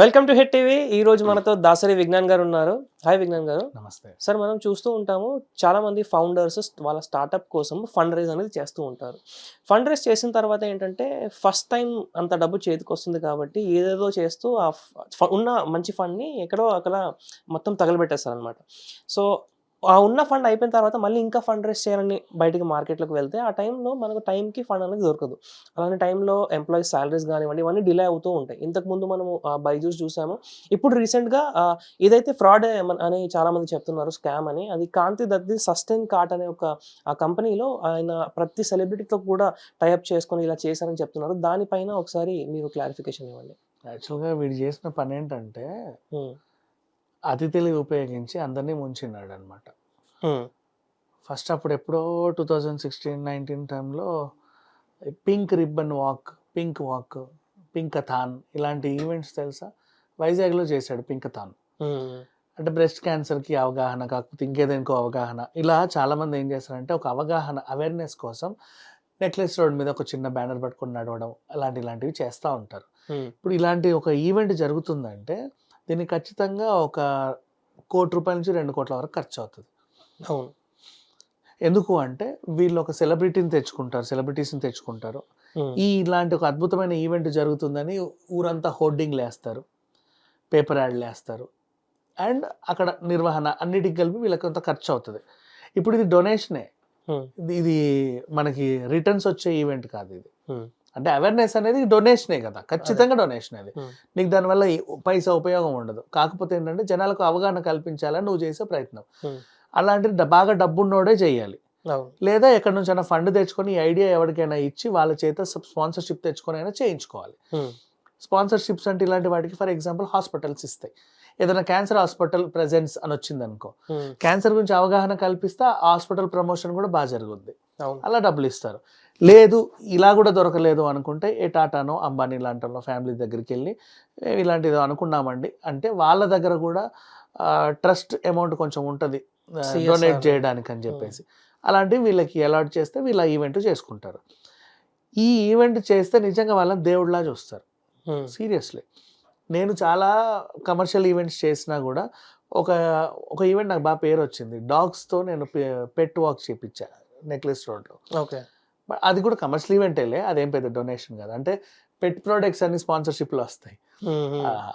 Welcome to hit TV ఈ రోజు మనతో దాసరి విజ్ఞాన్ గారు ఉన్నారు. హాయ్ విజ్ఞాన్ గారు. నమస్తే. సార్ మనం చూస్తూ ఉంటాము చాలా మంది ఫౌండర్స్ వాళ్ళ స్టార్ట్అప్ కోసం ఫండ్ రైజ్ అనేది చేస్తూ ఉంటారు. ఫండ్ రైజ్ చేసిన తర్వాత ఏంటంటే ఫస్ట్ టైం అంత డబ్బు చేతికి వస్తుంది కాబట్టి ఏదేదో చేస్తూ ఆ ఉన్న మంచి ఫండ్ని ఎక్కడో అక్కడ మొత్తం తగలబెట్టేస్తారు అనమాట సో ఆ ఉన్న ఫండ్ అయిపోయిన తర్వాత మళ్ళీ ఇంకా ఫండ్ రైజ్ చేయాలని బయటికి మార్కెట్లోకి వెళ్తే ఆ టైంలో మనకు టైంకి ఫండ్ అనేది దొరకదు. అలాంటి టైంలో ఎంప్లాయీస్ సాలరీస్ కానివ్వండి ఇవన్నీ డిలే అవుతూ ఉంటాయి. ఇంతకు ముందు మనము బైజూస్ చూసాము. ఇప్పుడు రీసెంట్గా ఇదైతే ఫ్రాడ్ అని చాలా మంది చెప్తున్నారు స్కామ్ అని అది కాంతి దత్తి సస్టైన్ కార్ట్ అనే ఒక ఆ కంపెనీలో ఆయన ప్రతి సెలబ్రిటీతో కూడా టైప్ చేసుకొని ఇలా చేశారని చెప్తున్నారు. దానిపైన ఒకసారి మీరు క్లారిఫికేషన్ ఇవ్వండి. యాక్చువల్గా వీడు చేసిన పని ఏంటంటే అతి తెలివి ఉపయోగించి అందరినీ ముంచినాడు అనమాట ఫస్ట్ అప్పుడు ఎప్పుడో టూ థౌజండ్ సిక్స్టీన్ నైన్టీన్ టైంలో pink ribbon walk pink walk Pinkathon ఇలాంటి ఈవెంట్స్ తెలుసా? వైజాగ్లో చేశాడు పింకథాన్ ఉమ్, అంటే బ్రెస్ట్ క్యాన్సర్కి అవగాహన కాకపోతే ఇంకేదేనికో అవగాహన. ఇలా చాలామంది ఏం చేస్తారంటే ఒక అవగాహన అవేర్నెస్ కోసం నెక్లెస్ రోడ్ మీద ఒక చిన్న బ్యానర్ పట్టుకొని నడవడం అలాంటి ఇలాంటివి చేస్తూ ఉంటారు. ఇప్పుడు ఇలాంటి ఒక ఈవెంట్ జరుగుతుందంటే దీనికి ఖచ్చితంగా ఒక కోటి రూపాయల నుంచి రెండు కోట్ల వరకు ఖర్చు అవుతుంది. అవును. ఎందుకు అంటే వీళ్ళు ఒక సెలబ్రిటీని తెచ్చుకుంటారు సెలబ్రిటీస్ని తెచ్చుకుంటారు. ఈ ఇలాంటి ఒక అద్భుతమైన ఈవెంట్ జరుగుతుందని ఊరంతా హోర్డింగ్లు వేస్తారు పేపర్ యాడ్లు వేస్తారు అండ్ అక్కడ నిర్వహణ అన్నిటికి కలిపి వీళ్ళకి కొంత ఖర్చు అవుతుంది. ఇప్పుడు ఇది డొనేషనే. ఇది- మనకి రిటర్న్స్ వచ్చే ఈవెంట్ కాదు ఇది. అంటే అవేర్నెస్ అనేది డొనేషనే కదా ఖచ్చితంగా డొనేషన్ అది. నీకు దానివల్ల పైసా ఉపయోగం ఉండదు. కాకపోతే ఏంటంటే జనాలకు అవగాహన కల్పించాలని నువ్వు చేసే ప్రయత్నం. అలాంటిది బాగా డబ్బున్నోడే చేయాలి. లేదా ఎక్కడి నుంచైనా ఫండ్ తెచ్చుకొని ఈ ఐడియా ఎవరికైనా ఇచ్చి వాళ్ళ చేత స్పాన్సర్షిప్ తెచ్చుకొని అయినా చేయించుకోవాలి. స్పాన్సర్షిప్స్ అంటే ఇలాంటి వాటికి ఫర్ ఎగ్జాంపుల్ హాస్పిటల్స్ ఇస్తాయి. ఏదైనా క్యాన్సర్ హాస్పిటల్ ప్రెజెన్స్ అని వచ్చింది అనుకో క్యాన్సర్ గురించి అవగాహన కల్పిస్తే హాస్పిటల్ ప్రమోషన్ కూడా బాగా జరుగుద్ది. అలా డబ్బులు ఇస్తారు. లేదు ఇలా కూడా దొరకలేదు అనుకుంటే ఏ టాటానో అంబానీ లాంటి ఫ్యామిలీ దగ్గరికి వెళ్ళి "ఏ, ఇలాంటిది అనుకున్నామండి. అంటే వాళ్ళ దగ్గర కూడా ట్రస్ట్ అమౌంట్ కొంచెం ఉంటుంది. డొనేట్ చేయడానికి అని చెప్పేసి. అలాంటివి వీళ్ళకి అలాట్ చేస్తే వీళ్ళ ఈవెంట్ చేసుకుంటారు. ఈ ఈవెంట్ చేస్తే నిజంగా వాళ్ళని దేవుడిలా చూస్తారు. సీరియస్లీ. నేను చాలా కమర్షియల్ ఈవెంట్స్ చేసినా కూడా ఒక ఒక ఈవెంట్ నాకు బాగా పేరు వచ్చింది డాగ్స్తో నేను పెట్ వాక్ చేపించా నెక్లెస్ రోడ్లో. ఓకే. బట్ అది కూడా కమర్షియల్ ఈవెంటేలే అదేం పెద్ద డొనేషన్ కాదు. అంటే పెట్ ప్రోడక్ట్స్ అన్ని స్పాన్సర్షిప్లో వస్తాయి. ఆ,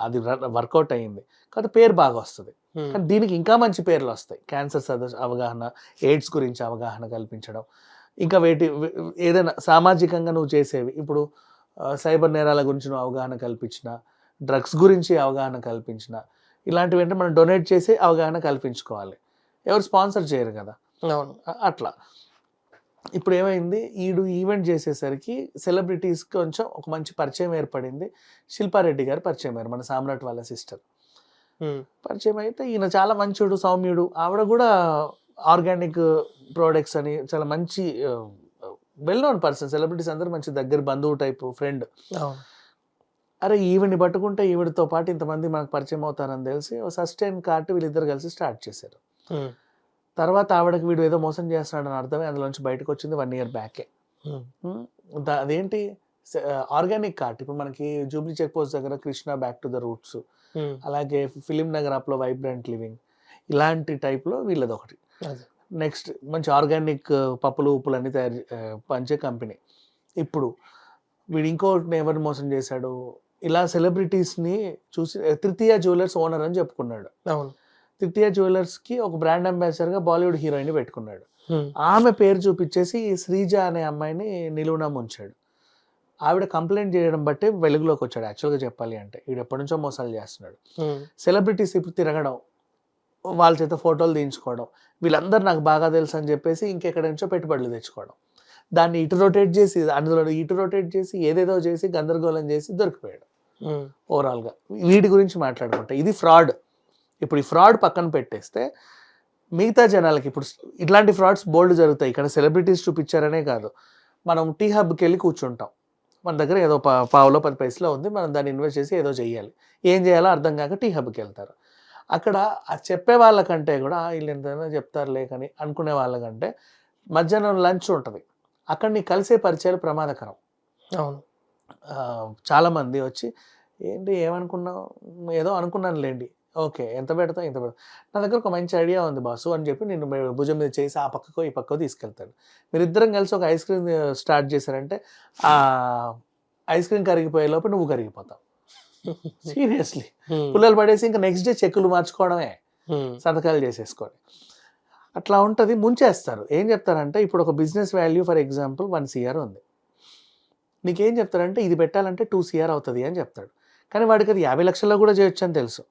అది వర్కౌట్ అయ్యింది. కాకపోతే పేరు బాగా వస్తుంది. కానీ దీనికి ఇంకా మంచి పేర్లు వస్తాయి. క్యాన్సర్ సదస్సు అవగాహన ఎయిడ్స్ గురించి అవగాహన కల్పించడం. ఇంకా వేటి ఏదైనా సామాజికంగా నువ్వు చేసేవి. ఇప్పుడు సైబర్ నేరాల గురించి నువ్వు అవగాహన కల్పించిన డ్రగ్స్ గురించి అవగాహన కల్పించిన ఇలాంటివి అంటే మనం డొనేట్ చేసి అవగాహన కల్పించుకోవాలి. ఎవరు స్పాన్సర్ చేయరు కదా. అట్లా. ఇప్పుడు ఏమైంది ఈడు ఈవెంట్ చేసేసరికి సెలబ్రిటీస్ కొంచెం ఒక మంచి పరిచయం ఏర్పడింది. శిల్పారెడ్డి గారు పరిచయం అయ్యారు మన సామ్రాట్ వాళ్ళ సిస్టర్. పరిచయం అయితే ఈయన చాలా మంచోడు సౌమ్యుడు. ఆవిడ కూడా ఆర్గానిక్ ప్రోడక్ట్స్ అని చాలా మంచి వెల్ నోన్ పర్సన్ సెలబ్రిటీస్ అందరూ మంచి దగ్గర బంధువు టైప్ ఫ్రెండ్. అరే ఈవిడ్ని పట్టుకుంటే ఈవిడతో పాటు ఇంతమంది మనకు పరిచయం అవుతారని తెలిసి సస్టైన్ కార్ట్ వీళ్ళిద్దరు కలిసి స్టార్ట్ చేశారు. తర్వాత ఆవిడకి వీడు ఏదో మోసం చేస్తున్నాడని అర్థమై అందులోంచి బయటకు వచ్చింది వన్ ఇయర్ బ్యాకే అదేంటి? ఆర్గానిక్ కార్ట్ ఇప్పుడు మనకి జూబ్లీ చెక్ పోస్ట్ దగ్గర Krishna back to the roots అలాగే ఫిలిం నగర్ అప్లో వైబ్రెంట్ లివింగ్ ఇలాంటి టైప్లో వీళ్ళది ఒకటి. నెక్స్ట్ మంచి ఆర్గానిక్ పప్పులు ఉప్పులు అన్ని తయారు పంచే కంపెనీ ఇప్పుడు వీడు ఇంకోటి ఎవరిని మోసం చేశాడు? ఇలా సెలబ్రిటీస్ని చూసి తృతీయ జ్యువెలర్స్ ఓనర్ అని చెప్పుకున్నాడు. అవును. తృతీయ జ్యువెలర్స్కి ఒక బ్రాండ్ అంబాసిడర్గా బాలీవుడ్ హీరోయిన్ పెట్టుకున్నాడు. ఉమ్, ఆమె పేరు చూపించేసి శ్రీజ అనే అమ్మాయిని నిలువున ఉంచాడు ఆవిడ కంప్లైంట్ చేయడం బట్టి వెలుగులోకి వచ్చాడు యాక్చువల్గా చెప్పాలి అంటే. వీడు ఎప్పటి నుంచో మోసాలు చేస్తున్నాడు. ఉమ్, సెలబ్రిటీస్ ఇప్పుడు తిరగడం వాళ్ళ చేత ఫోటోలు తీయించుకోవడం వీళ్ళందరూ నాకు బాగా తెలుసు అని చెప్పేసి ఇంకెక్కడి నుంచో పెట్టుబడులు తెచ్చుకోవడం. దాన్ని ఇటు రొటేట్ చేసి అందులో ఇటు రొటేట్ చేసి ఏదేదో చేసి గందరగోళం చేసి దొరికిపోయాడు. ఓవరాల్గా వీటి గురించి మాట్లాడుకుంటే ఇది ఫ్రాడ్ ఇప్పుడు ఈ ఫ్రాడ్ పక్కన పెట్టేస్తే మిగతా జనాలకి ఇప్పుడు ఇట్లాంటి ఫ్రాడ్స్ బోల్డ్ జరుగుతాయి. ఇక్కడ సెలబ్రిటీస్ చూపించారనే కాదు. మనం టీ హబ్కి వెళ్ళి కూర్చుంటాం. మన దగ్గర ఏదో పావులో పది పైసలో ఉంది. మనం దాన్ని ఇన్వెస్ట్ చేసి ఏదో చేయాలి. ఏం చేయాలో అర్థం కాక టీ హబ్కి వెళ్తారు. అక్కడ ఆ చెప్పే వాళ్ళకంటే కూడా "ఆ, వీళ్ళు ఎంతైనా చెప్తారులే కానీ అనుకునే వాళ్ళకంటే మధ్యాహ్నం లంచ్ ఉంటుంది. అక్కడ నీ కలిసే పరిచయాలు ప్రమాదకరం. అవును. చాలామంది వచ్చి ఏంటి ఏమనుకున్నావు? ఏదో అనుకున్నాను లేండి ఓకే. ఎంత పెడతా? ఇంత పెడతా. నా దగ్గర ఒక మంచి ఐడియా ఉంది బాసు అని చెప్పి నేను భుజం మీద చేసి ఆ పక్కకో ఈ పక్కకో తీసుకెళ్తాడు మీరిద్దరం కలిసి ఒక ఐస్ క్రీమ్ స్టార్ట్ చేశారంటే ఆ ఐస్ క్రీమ్ కరిగిపోయే లోపు నువ్వు కరిగిపోతావు. సీరియస్లీ. పుల్లలు పడేసి ఇంకా నెక్స్ట్ డే చెక్కులు మార్చుకోవడమే. సంతకాలు చేసేసుకొని. అట్లా ఉంటుంది ముంచేస్తారు. ఏం చెప్తారంటే ఇప్పుడు ఒక business value for example one CR ఉంది. నీకేం చెప్తారంటే ఇది పెట్టాలంటే టూ సిఆర్ అవుతుంది అని చెప్తాడు. కానీ వాడికి అది యాభై లక్షల్లో కూడా చేయొచ్చు అని తెలుసు.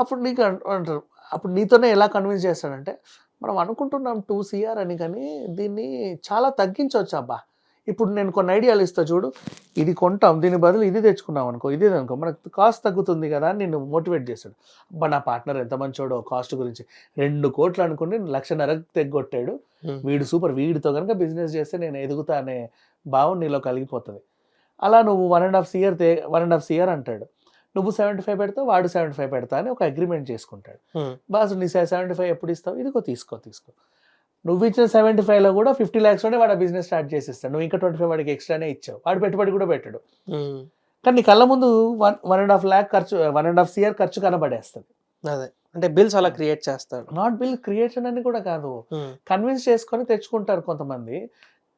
అప్పుడు నీకు అంటారు. అప్పుడు నీతోనే ఎలా కన్విన్స్ చేస్తాడంటే మనం అనుకుంటున్నాం టూ సిఆర్ అని కానీ దీన్ని చాలా తగ్గించవచ్చు అబ్బా. ఇప్పుడు నేను కొన్ని ఐడియాలు ఇస్తా చూడు. ఇది కొంటాం దీని బదులు ఇది తెచ్చుకున్నాం అనుకో ఇది అనుకో. మనకు కాస్ట్ తగ్గుతుంది కదా అని నిన్ను మోటివేట్ చేస్తాడు. అబ్బా నా పార్ట్నర్ ఎంత మంచోడో కాస్ట్ గురించి. రెండు కోట్లు అనుకుని లక్షన్నర తెగ్గొట్టాడు. వీడు సూపర్ వీడితో కనుక బిజినెస్ చేస్తే నేను ఎదుగుతా అనే భావం నీలో కలిగిపోతుంది. అలా నువ్వు వన్ అండ్ హాఫ్ ఇయర్ తే వన్ అండ్ హాఫ్ ఇయర్ అంటాడు. నువ్వు సెవెంటీ ఫైవ్ పెడతావు వాడు సెవెంటీ ఫైవ్ పెడతా అని ఒక అగ్రిమెంట్ చేసుకుంటాడు. బాస్ నీ సెవెంటీ ఫైవ్ ఎప్పుడు ఇస్తావు? ఇదిగో తీసుకో తీసుకో. నువ్వు ఇచ్చిన సెవెంటీ ఫైవ్లో కూడా ఫిఫ్టీ ల్యాక్స్లోనే వాడు బిజినెస్ స్టార్ట్ చేసిస్తాడు. నువ్వు ఇంకా ట్వంటీ ఫైవ్ వాడికి ఎక్స్ట్రానే ఇచ్చావు. వాడు పెట్టుబడి కూడా పెట్టాడు. కానీ నీ కళ్ళ ముందు one one and half lakh ఖర్చు వన్ అండ్ హాఫ్ ఇయర్ ఖర్చు కనబడేస్తుంది. అదే. అంటే బిల్స్ అలా క్రియేట్ చేస్తాడు. నాట్ బిల్ క్రియేషన్ అని కూడా కాదు. కన్విన్స్ చేసుకొని తెచ్చుకుంటారు కొంతమంది.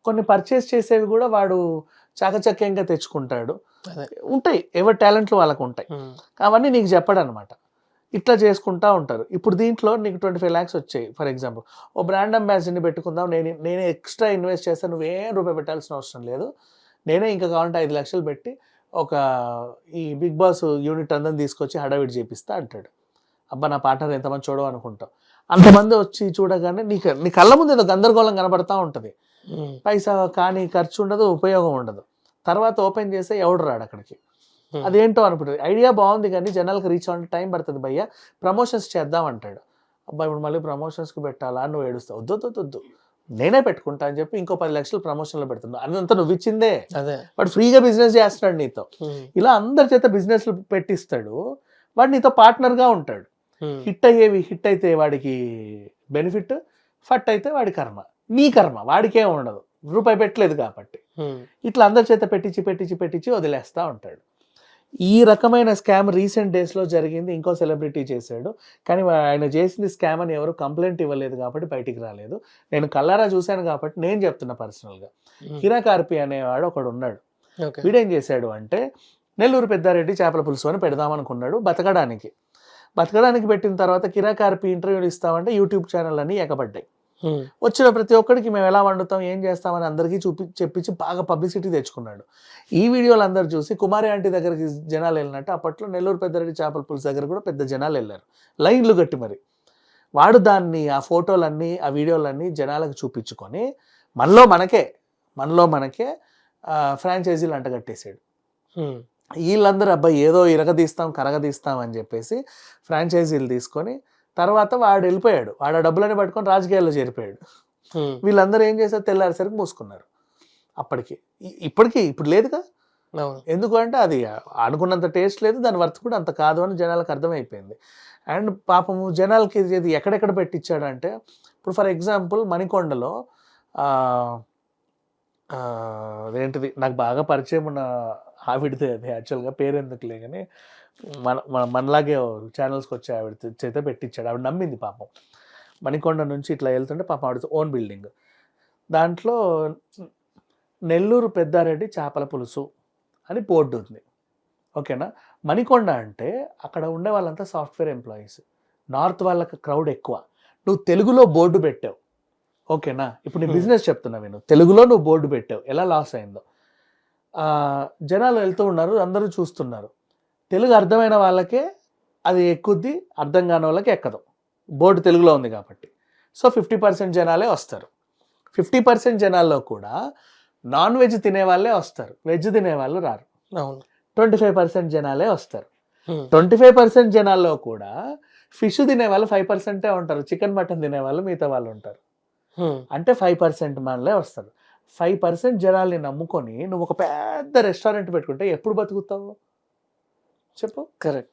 కొన్ని పర్చేస్ చేసేవి కూడా వాడు చాకచక్యంగా తెచ్చుకుంటాడు. ఉంటాయి. ఎవరి టాలెంట్లు వాళ్ళకు ఉంటాయి. అవన్నీ నీకు చెప్పడు అనమాట ఇట్లా చేసుకుంటా ఉంటారు. ఇప్పుడు దీంట్లో నీకు ట్వంటీ ఫైవ్ ల్యాక్స్ వచ్చాయి ఫర్ ఎగ్జాంపుల్. ఓ బ్రాండ్ అంబాసిడర్ని పెట్టుకుందాం. నేను నేనే ఎక్స్ట్రా ఇన్వెస్ట్ చేస్తాను నువ్వేం రూపాయి పెట్టాల్సిన అవసరం లేదు. నేనే ఇంకా కావాలంటే ఐదు లక్షలు పెట్టి ఒక ఈ బిగ్ బాస్ యూనిట్ అందరం తీసుకొచ్చి హడావిడి చేపిస్తా అంటాడు. అబ్బా నా పార్ట్నర్ ఎంతమంది చూడవు అనుకుంటావు అంతమంది వచ్చి చూడగానే నీకు నీ కళ్ళ ముందు ఏదో గందరగోళం కనబడతా ఉంటుంది. పైసా కానీ ఖర్చు ఉండదు ఉపయోగం ఉండదు. తర్వాత ఓపెన్ చేస్తే ఎవడు రాడు అక్కడికి. అదేంటో అనుకుంటుంది. ఐడియా బాగుంది కానీ జనాలకు రీచ్ అవ్వడానికి టైం పడుతుంది భయ్య. ప్రమోషన్స్ చేద్దాం అంటాడు. అబ్బా ఇప్పుడు మళ్ళీ ప్రమోషన్స్కి పెట్టాలా? నువ్వు ఏడుస్తావు. వద్దు వద్దు, నేనే పెట్టుకుంటా అని చెప్పి ఇంకో పది లక్షలు ప్రమోషన్లో పెడుతున్నా అదంతా నువ్వు ఇచ్చిందే. అదే. వాడు ఫ్రీగా బిజినెస్ చేస్తున్నాడు నీతో. ఇలా అందరి చేత బిజినెస్లు పెట్టిస్తాడు. వాడు నీతో పార్ట్నర్గా ఉంటాడు. హిట్ అయ్యేవి హిట్ అయితే వాడికి బెనిఫిట్ ఫట్ అయితే వాడి కర్మ. నీ కర్మ వాడికే ఉండదు. రూపాయి పెట్టలేదు కాబట్టి. ఇట్లా అందరి చేత పెట్టించి పెట్టించి పెట్టించి వదిలేస్తూ ఉంటాడు. ఈ రకమైన స్కామ్ రీసెంట్ డేస్లో జరిగింది. ఇంకో సెలబ్రిటీ చేశాడు. కానీ ఆయన చేసింది స్కామ్ అని ఎవరు కంప్లైంట్ ఇవ్వలేదు కాబట్టి బయటికి రాలేదు. నేను కల్లారా చూశాను కాబట్టి నేను చెప్తున్నా పర్సనల్గా. హ్మ్. కిరా కార్పి అనేవాడు ఒకడు ఉన్నాడు వీడేం చేశాడు అంటే నెల్లూరు పెద్దారెడ్డి చేపల పులుసు అని పెడదామనుకున్నాడు బతకడానికి. బతకడానికి పెట్టిన తర్వాత కిరా కార్పి ఇంటర్వ్యూలు ఇస్తామంటే యూట్యూబ్ ఛానల్ అన్నీ ఎగబడ్డాయి. వచ్చిన ప్రతి ఒక్కడికి మేము ఎలా వండుతాం ఏం చేస్తామని అందరికీ చూపి చెప్పించి బాగా పబ్లిసిటీ తెచ్చుకున్నాడు. ఈ వీడియోలు అందరు చూసి కుమారి ఆంటీ దగ్గరికి జనాలు వెళ్ళినట్టు అప్పట్లో నెల్లూరు పెద్దరెడ్డి చేపల పులుసు దగ్గర కూడా పెద్ద జనాలు వెళ్ళారు. లైన్లు కట్టి మరి. వాడు దాన్ని ఆ ఫోటోలన్నీ ఆ వీడియోలన్నీ జనాలకు చూపించుకొని మనలో మనకే మనలో మనకే ఫ్రాంచైజీలు అంటగట్టేశాడు. హ్మ్. వీళ్ళందరూ అబ్బాయి ఏదో ఇరగదీస్తాం కరగదీస్తాం అని చెప్పేసి ఫ్రాంచైజీలు తీసుకొని తర్వాత వాడు వెళ్ళిపోయాడు. వాడు ఆ డబ్బులని పట్టుకొని రాజకీయాల్లో చేరిపోయాడు. వీళ్ళందరూ ఏం చేశారు? తెల్లారేసరికి మూసుకున్నారు. అప్పటికి. ఇప్పటికీ ఇప్పుడు లేదుగా? అవును. ఎందుకు అంటే అది అనుకున్నంత టేస్ట్ లేదు దాని వర్త్ కూడా అంత కాదు అని జనాలకు అర్థమైపోయింది. అండ్ పాపము జనాలకి ఇది ఎక్కడెక్కడ పెట్టించాడంటే ఇప్పుడు ఫర్ ఎగ్జాంపుల్ మణికొండలో అదేంటిది? నాకు బాగా పరిచయం ఉన్న ఆవిడది అది యాక్చువల్గా. పేరు ఎందుకులే కానీ మన మన మనలాగే ఛానల్స్కి వచ్చే ఆవిడ చేత పెట్టించాడు. ఆవిడ నమ్మింది పాపం. మణికొండ నుంచి ఇట్లా వెళ్తుంటే పాపం ఆవిడ ఓన్ బిల్డింగ్ దాంట్లో నెల్లూరు పెద్దారెడ్డి చేపల పులుసు అని బోర్డు ఉంది. ఓకేనా మణికొండ అంటే అక్కడ ఉండే వాళ్ళంతా సాఫ్ట్వేర్ ఎంప్లాయీస్ నార్త్ వాళ్ళకి క్రౌడ్ ఎక్కువ. నువ్వు తెలుగులో బోర్డు పెట్టావు. ఓకేనా ఇప్పుడు నీ Hmm. బిజినెస్ చెప్తున్నా నేను తెలుగులో నువ్వు బోర్డు పెట్టావు. ఎలా లాస్ అయిందో. జనాలు వెళ్తూ ఉన్నారు అందరూ చూస్తున్నారు. తెలుగు అర్థమైన వాళ్ళకే అది ఎక్కుద్ది అర్థం కాని వాళ్ళకి ఎక్కదు. బోర్డు తెలుగులో ఉంది కాబట్టి. సో ఫిఫ్టీ పర్సెంట్ జనాలే వస్తారు. ఫిఫ్టీ పర్సెంట్ జనాల్లో కూడా నాన్ వెజ్ తినే వాళ్ళే వస్తారు. వెజ్ తినే వాళ్ళు రారు. అవును. ట్వంటీ ఫైవ్ పర్సెంట్ జనాలే వస్తారు. ట్వంటీ ఫైవ్ పర్సెంట్ జనాల్లో కూడా ఫిష్ తినే వాళ్ళు ఫైవ్ పర్సెంటే ఉంటారు. చికెన్ మటన్ తినే వాళ్ళు మిగతా వాళ్ళు ఉంటారు. అంటే ఫైవ్ పర్సెంట్ మనలే వస్తారు. ఫైవ్ పర్సెంట్ జనాల్ని నమ్ముకొని నువ్వు ఒక పెద్ద రెస్టారెంట్ పెట్టుకుంటే ఎప్పుడు బతుకుతావు? చెప్పు. కరెక్ట్.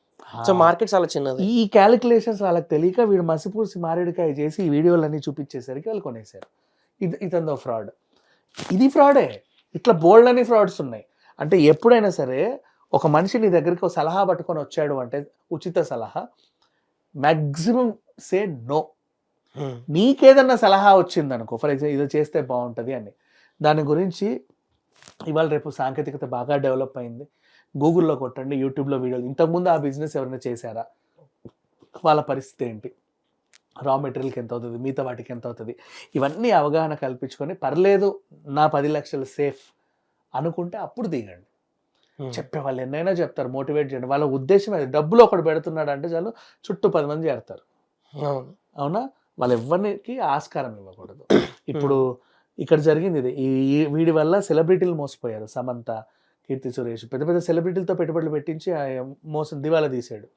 సో మార్కెట్ చాలా చిన్నది. ఈ క్యాలిక్యులేషన్స్ వాళ్ళకి తెలియక వీడు మసిపూసి మారేడుకాయ చేసి ఈ వీడియోలన్నీ చూపించేసరికి వాళ్ళు కొనేశారు. ఇది ఇతందో ఫ్రాడ్. ఇది ఫ్రాడే. ఇట్లా బోల్డ్ అని ఫ్రాడ్స్ ఉన్నాయి. అంటే ఎప్పుడైనా సరే ఒక మనిషి నీ దగ్గరికి ఒక సలహా పట్టుకొని వచ్చాడు అంటే ఉచిత సలహా. Maximum say no. నీకేదన్నా సలహా వచ్చింది అనుకో ఫర్ ఎగ్జాంపుల్ ఇది చేస్తే బాగుంటుంది అని. దాని గురించి ఇవాళ రేపు సాంకేతికత బాగా డెవలప్ అయింది. గూగుల్లో కొట్టండి యూట్యూబ్లో వీడియోలు. ఇంతకుముందు ఆ బిజినెస్ ఎవరైనా చేశారా? వాళ్ళ పరిస్థితి ఏంటి? రా మెటీరియల్కి ఎంత అవుతుంది? మిగతా వాటికి ఎంత అవుతుంది? ఇవన్నీ అవగాహన కల్పించుకొని పర్లేదు నా పది లక్షలు సేఫ్ అనుకుంటే అప్పుడు దిగండి. చెప్పే వాళ్ళు ఎన్నైనా చెప్తారు మోటివేట్ చేయండి. వాళ్ళ ఉద్దేశం అది. డబ్బులు ఒకడు పెడుతున్నాడు అంటే చాలు చుట్టూ పది మంది చేరుతారు. అవును. వాళ్ళు ఎవరికి ఆస్కారం ఇవ్వకూడదు. ఇప్పుడు ఇక్కడ జరిగింది ఇది. ఈ- వీడి వల్ల సెలబ్రిటీలు మోసపోయారు. సమంత కీర్తి సురేష్. పెద్ద పెద్ద సెలబ్రిటీలతో పెట్టుబడులు పెట్టించి ఆ మోసం దివాలా తీశాడు.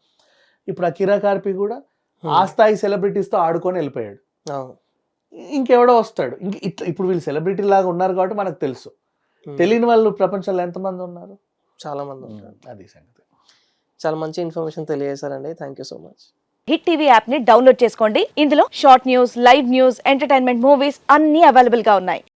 ఇప్పుడు ఆ కిరా కార్పి కూడా ఆ స్థాయి సెలబ్రిటీస్తో ఆడుకొని వెళ్ళిపోయాడు. ఇంకెవడో వస్తాడు. ఇంక ఇట్లా ఇప్పుడు వీళ్ళు సెలబ్రిటీ లాగా ఉన్నారు కాబట్టి మనకు తెలుసు. తెలియని వాళ్ళు ప్రపంచంలో ఎంతమంది ఉన్నారు? చాలా మంది ఉంటారు. అది సంగతి. చాలా మంచి information తెలియజేశారండి. Thank you so much. Hit TV యాప్ని డౌన్లోడ్ చేసుకోండి. ఇందులో short news live news entertainment movies అన్ని అవైలబుల్గా ఉన్నాయి.